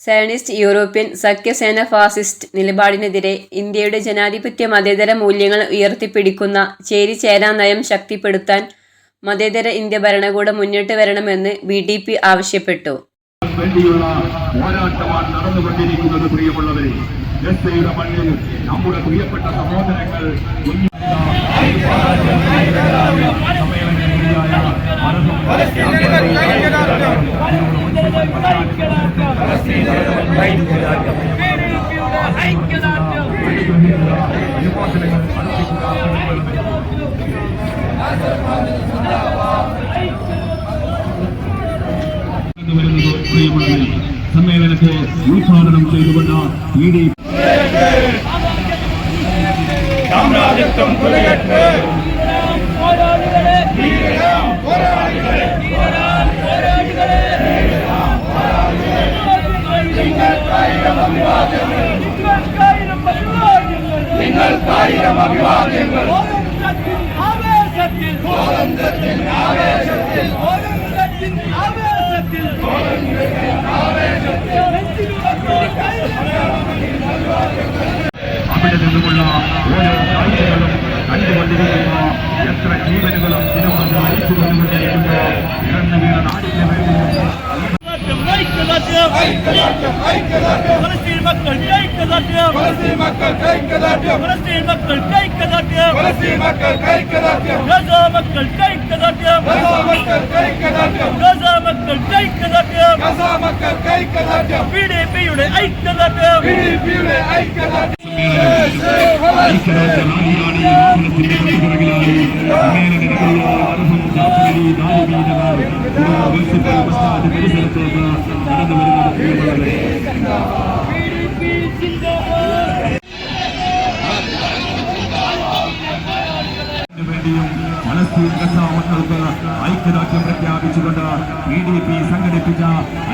Zionist European സഖ്യസേന fascist നിലപാടിനെതിരെ ഇന്ത്യയുടെ ജനാധിപത്യ മതേതര മൂല്യങ്ങൾ ഉയർത്തിപ്പിടിക്കുന്ന ചേരിചേരാ നയം ശക്തിപ്പെടുത്താൻ മതേതര ഇന്ത്യ ഭരണകൂടം മുന്നിട്ട് വരണമെന്ന് ബി ഡി പി ആവശ്യപ്പെട്ടു. നമ്മുടെ പ്രിയപ്പെട്ട സഹോദരങ്ങൾ വരുന്നത് പ്രിയമുള്ളവരെ സമ്മേളനത്തെ ഉദ്ഘാടനം ചെയ്തുകൊണ്ട് ഇ ഡി സാമ്രാജ്യത്വം കുലയറ്റ് നിങ്ങൾക്കായിരം അഭിവാദ്യങ്ങൾ ആവേശത്തിൽ സ്വാതന്ത്ര്യത്തിൻ ആവേശത്തിൽ സ്വാതന്ത്ര്യത്തിൻ ആവേശത്തിൽ അവിടെ നിന്നുമുള്ള ഓരോ കാഴ്ചകളും കണ്ടുകൊണ്ടിരിക്കുന്ന എത്ര ജീവനുകളും ദിനവും മരിച്ചു കൊണ്ടുകൊണ്ടിരിക്കുന്ന ഇറന്നു വീണ നാടിന് വേണ്ടി ஐக்கியதாட்டியம் பலஸ்தீன் மக்கள் கைக்கதாட்டியம் பலஸ்தீன் மக்கள் கைக்கதாட்டியம் பலஸ்தீன் மக்கள் கைக்கதாட்டியம் பலஸ்தீன் மக்கள் கைக்கதாட்டியம் கஜா மக்கள் கைக்கதாட்டியம் கஜா மக்கள் கைக்கதாட்டியம் கஜா மக்கள் கைக்கதாட்டியம் கஜா மக்கள் கைக்கதாட்டியம் பிடிபியுடைய ஐக்கியதாட்டியம் பிடிபியுடைய ஐக்கியதாட்டியம் ഗസ മക്കൾക്ക് ഐക്യദാർഢ്യം പ്രഖ്യാപിച്ചുകൊണ്ട് പി ഡി പി സംഘടിപ്പിച്ച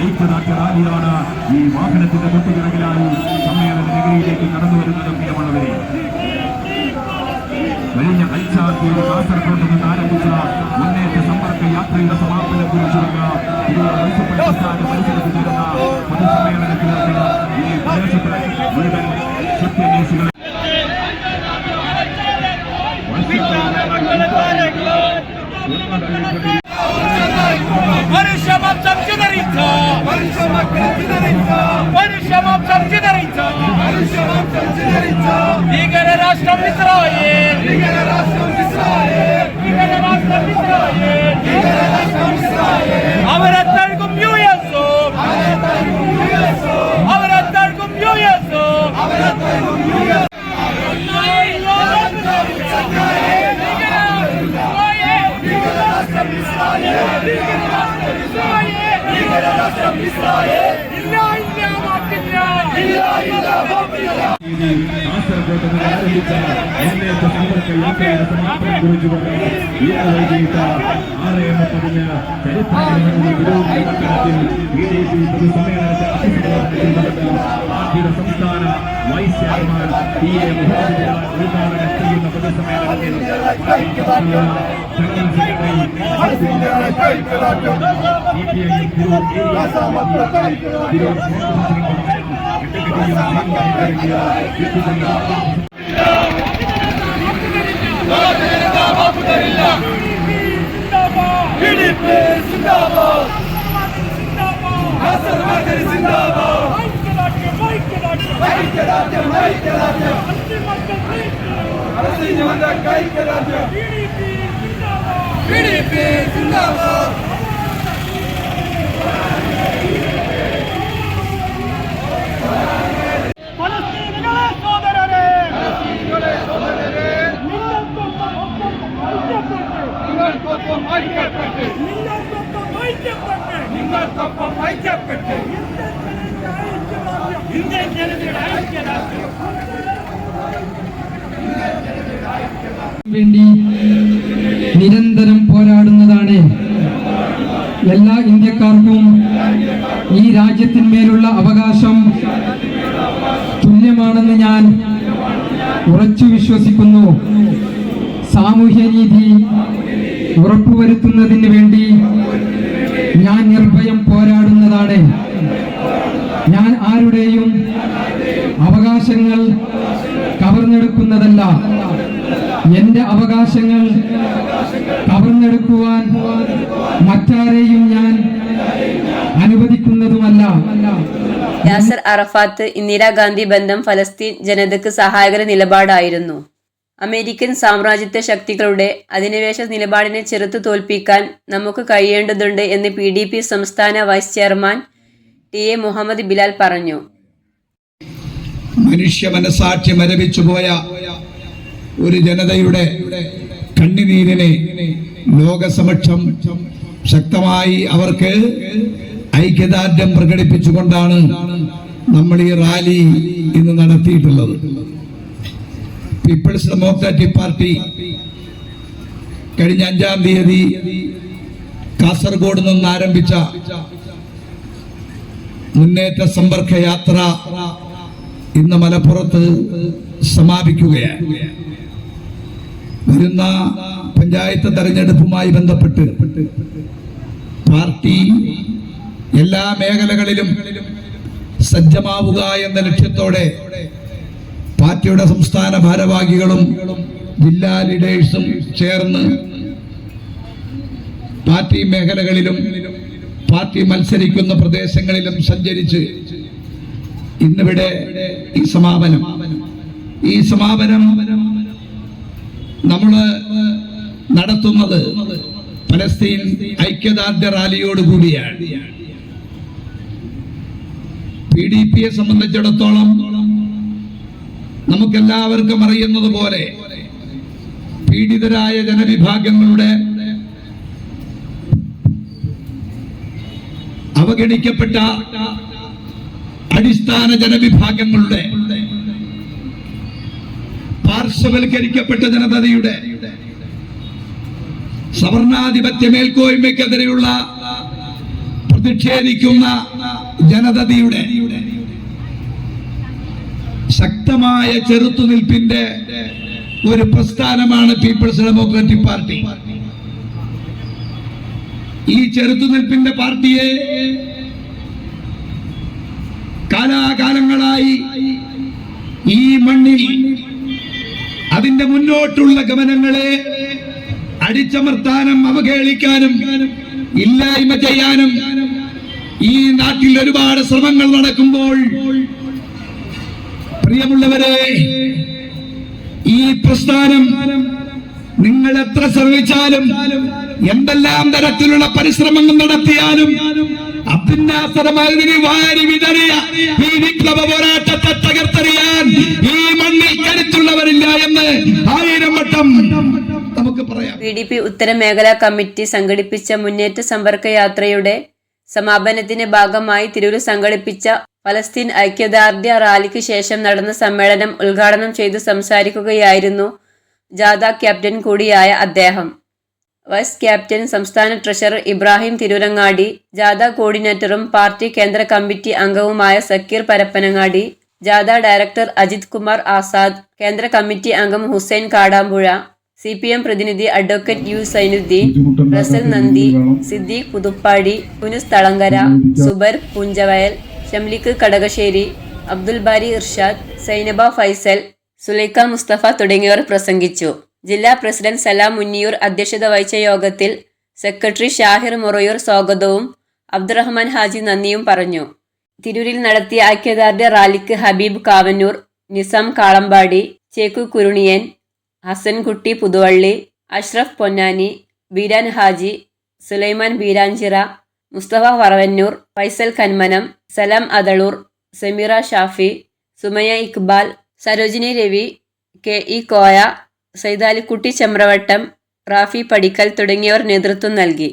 ഐക്യദാർഢ്യ റാലിയാണ് ഈ വാഹനത്തിന്റെ കുട്ടികളിലായി സമ്മേളന നഗരിയിലേക്ക് കടന്നു വരുന്നത് കാസർഗോഡ് നിന്ന് ആരംഭിച്ച മുന്നേറ്റ സമ്പർക്ക യാത്രയുടെ സമാപനം കുറിച്ചുള്ള മുനിസിപ്പൽ പ്രസ്ഥാന പരിസരത്ത് ചേരുന്ന പൊതുസമ്മേളനത്തിലേക്ക് ഈ പ്രദേശത്തെ മുഴുവൻ മനുഷ്യമാംസം ചിതറിച്ച മനുഷ്യമക്കൾ ചിതറിച്ച മനുഷ്യമാംസം ചിതറിച്ച മനുഷ്യമാംസം ചിതറിച്ച ഭീകര രാഷ്ട്രം ഇസ്രായേൽ. ഭീകരരാഷ്ട്രം കാസർഗോഡ് ആരംഭിച്ച മുന്നേറ്റ സമ്പർക്ക യാത്രയുടെ സമാപനം കുറിച്ചുകൊണ്ട് ഇന്ന് വൈകിട്ട് ആറ് മുപ്പതിന് ചരിത്രത്തിൽ പട്ടണത്തിൽ ബി ജെ പി പൊതുസമ്മേളനത്തെ അഭിസംബോധന ചെയ്തുകൊണ്ട് പാർട്ടിയുടെ സംസ്ഥാന vice chairman P A Muhammad ഉദ്ഘാടനം ചെയ്യുന്ന പൊതുസമ്മേളനത്തിൽ general secretary കൈക്കദാട്യം C P I Tirur Gaza മക്കൾ വേണ്ടി നിരന്തരം പോരാടുന്നതാണ് എല്ലാ ഇന്ത്യക്കാർക്കും ഈ രാജ്യത്തിന്മേലുള്ള അവകാശം തുല്യമാണെന്ന് ഞാൻ ഉറച്ചു വിശ്വസിക്കുന്നു. സാമൂഹ്യനീതി ഉറപ്പുവരുത്തുന്നതിന് വേണ്ടി ആരുടെയും അവകാശങ്ങൾ കവർന്നെടുക്കുന്നതല്ല. എന്റെ അവകാശങ്ങൾ കവർന്നെടുക്കുവാൻ മറ്റാരെയും ഞാൻ അനുവദിക്കുന്നതുമല്ല. യാസർ അറഫാത്ത് ഇന്ദിരാഗാന്ധി ബന്ധം ഫലസ്തീൻ ജനതയ്ക്ക് സഹായകര നിലപാടായിരുന്നു. അമേരിക്കൻ സാമ്രാജ്യത്വ ശക്തികളുടെ അധിനിവേശ നിലപാടിനെ ചെറുത്തു തോൽപ്പിക്കാൻ നമുക്ക് കഴിയേണ്ടതുണ്ട് എന്ന് പി സംസ്ഥാന vice chairman T A Muhammad Bilal പറഞ്ഞു. മനുഷ്യ മനസാക്ഷി മരവിച്ചു പോയ ഒരു ജനതയുടെ കണ്ണുനീരിനെ ലോകസമക്ഷം ശക്തമായി അവർക്ക് ഐക്യദാർഢ്യം പ്രകടിപ്പിച്ചുകൊണ്ടാണ് നമ്മൾ ഈ റാലി ഇന്ന് നടത്തിയിട്ടുള്ളത്. പീപ്പിൾസ് ഡെമോക്രാറ്റിക് പാർട്ടി കഴിഞ്ഞ അഞ്ചാം തീയതി കാസർഗോഡ് നിന്ന് ആരംഭിച്ച മുന്നേറ്റ സമ്പർക്ക യാത്ര ഇന്ന് മലപ്പുറത്ത് സമാപിക്കുകയാണ്. വരുന്ന പഞ്ചായത്ത് തെരഞ്ഞെടുപ്പുമായി ബന്ധപ്പെട്ട് പാർട്ടി എല്ലാ മേഖലകളിലും സജ്ജമാവുക എന്ന ലക്ഷ്യത്തോടെ പാർട്ടിയുടെ സംസ്ഥാന ഭാരവാഹികളും ജില്ലാ ലീഡേഴ്സും ചേർന്ന് പാർട്ടി മേഖലകളിലും പാർട്ടി മത്സരിക്കുന്ന പ്രദേശങ്ങളിലും സഞ്ചരിച്ച് ഇന്നിവിടെ ഈ സമാപനം. ഈ സമാപനം നമ്മൾ നടത്തുന്നത് പലസ്തീൻ ഐക്യദാർഢ്യ റാലിയോട് കൂടിയാണ്. പി ഡി പിയെ സംബന്ധിച്ചിടത്തോളം നമുക്കെല്ലാവർക്കും അറിയുന്നത് പോലെ പീഡിതരായ ജനവിഭാഗങ്ങളുടെ അവഗണിക്കപ്പെട്ട അടിസ്ഥാന ജനവിഭാഗങ്ങളുടെ പാർശ്വവൽക്കരിക്കപ്പെട്ട ജനതയുടെ സവർണാധിപത്യ മേൽക്കോയ്മയ്ക്കെതിരെയുള്ള പ്രതിഷേധിക്കുന്ന ജനതയുടെ ശക്തമായ ചെറുത്തുനിൽപ്പിന്റെ ഒരു പ്രസ്ഥാനമാണ് പീപ്പിൾസ് ഡെമോക്രാറ്റിക് പാർട്ടി. ഈ ചെറുത്തുനിൽപ്പിന്റെ പാർട്ടിയെ കാലാകാലങ്ങളായി ഈ മണ്ണിൽ അതിന്റെ മുന്നോട്ടുള്ള ഗമനങ്ങളെ അടിച്ചമർത്താനും അവഹേളിക്കാനും ഇല്ലായ്മ ചെയ്യാനും ഈ നാട്ടിൽ ഒരുപാട് ശ്രമങ്ങൾ നടക്കുമ്പോൾ പ്രിയമുള്ളവരെ ഈ പ്രസ്ഥാനം നിങ്ങൾ എത്ര ശ്രമിച്ചാലും എന്തെല്ലാം തരത്തിലുള്ള പരിശ്രമങ്ങൾ നടത്തിയാലും അഭ്യന്യാസരമായി വാരി വിതറിയ ഈ വിപ്ലവ പോരാട്ടത്തെ തകർത്തെറിയാൻ ഈ മണ്ണിൽ കരുത്തുള്ളവരില്ല എന്ന് ആയിരം വട്ടം നമുക്ക് പറയാം. പി ഡി പി ഉത്തരമേഖലാ കമ്മിറ്റി സംഘടിപ്പിച്ച മുന്നേറ്റ സമ്പർക്ക യാത്രയുടെ സമാപനത്തിന്റെ ഭാഗമായി തിരൂരിൽ സംഘടിപ്പിച്ച ഫലസ്തീൻ ഐക്യദാർഢ്യ റാലിക്ക് ശേഷം നടന്ന സമ്മേളനം ഉദ്ഘാടനം ചെയ്ത് സംസാരിക്കുകയായിരുന്നു ജാഥ ക്യാപ്റ്റൻ കൂടിയായ അദ്ദേഹം. വൈസ് ക്യാപ്റ്റൻ സംസ്ഥാന ട്രഷറർ ഇബ്രാഹിം തിരൂരങ്ങാടി ജാഥ കോർഡിനേറ്ററും പാർട്ടി കേന്ദ്ര കമ്മിറ്റി അംഗവുമായ സക്കീർ പരപ്പനങ്ങാടി ജാഥ ഡയറക്ടർ അജിത് കുമാർ ആസാദ് കേന്ദ്ര കമ്മിറ്റി അംഗം Hussain Kadampuzha C P M പ്രതിനിധി അഡ്വക്കേറ്റ് യു സൈനുദ്ദീൻ റസൽ നന്ദി സിദ്ദീഖ് പുതുപ്പാടി പുനുസ് തളങ്കര സുബർ പുഞ്ചവയൽ ഷംലിക്ക് കടകശ്ശേരി അബ്ദുൽ ബാരി ഇർഷാദ് സൈനബ ഫൈസൽ സുലൈഖ മുസ്തഫ തുടങ്ങിയവർ പ്രസംഗിച്ചു. ജില്ലാ പ്രസിഡന്റ് സലാം മുന്നിയൂർ അധ്യക്ഷത വഹിച്ച യോഗത്തിൽ സെക്രട്ടറി ഷാഹിർ മൊറയൂർ സ്വാഗതവും അബ്ദുറഹ്മാൻ ഹാജി നന്ദിയും പറഞ്ഞു. തിരൂരിൽ നടത്തിയ ഐക്യദാർഢ്യ റാലിക്ക് ഹബീബ് കാവന്നൂർ നിസാം കാളമ്പാടി ചേക്കു കുരുണിയൻ ഹസൻകുട്ടി പുതുവള്ളി അഷ്റഫ് പൊന്നാനി ബീരാൻ ഹാജി സുലൈമാൻ ബീരാഞ്ചിറ മുസ്തഫ വറവന്നൂർ ഫൈസൽ കന്മനം സലാം അതളൂർ സമീറ ഷാഫി സുമയ ഇക്ബാൽ സരോജിനി രവി കെ ഇ കോയ സൈതാലിക്കുട്ടി ചെമ്രവട്ടം റാഫി പടിക്കൽ തുടങ്ങിയവർ നേതൃത്വം നൽകി.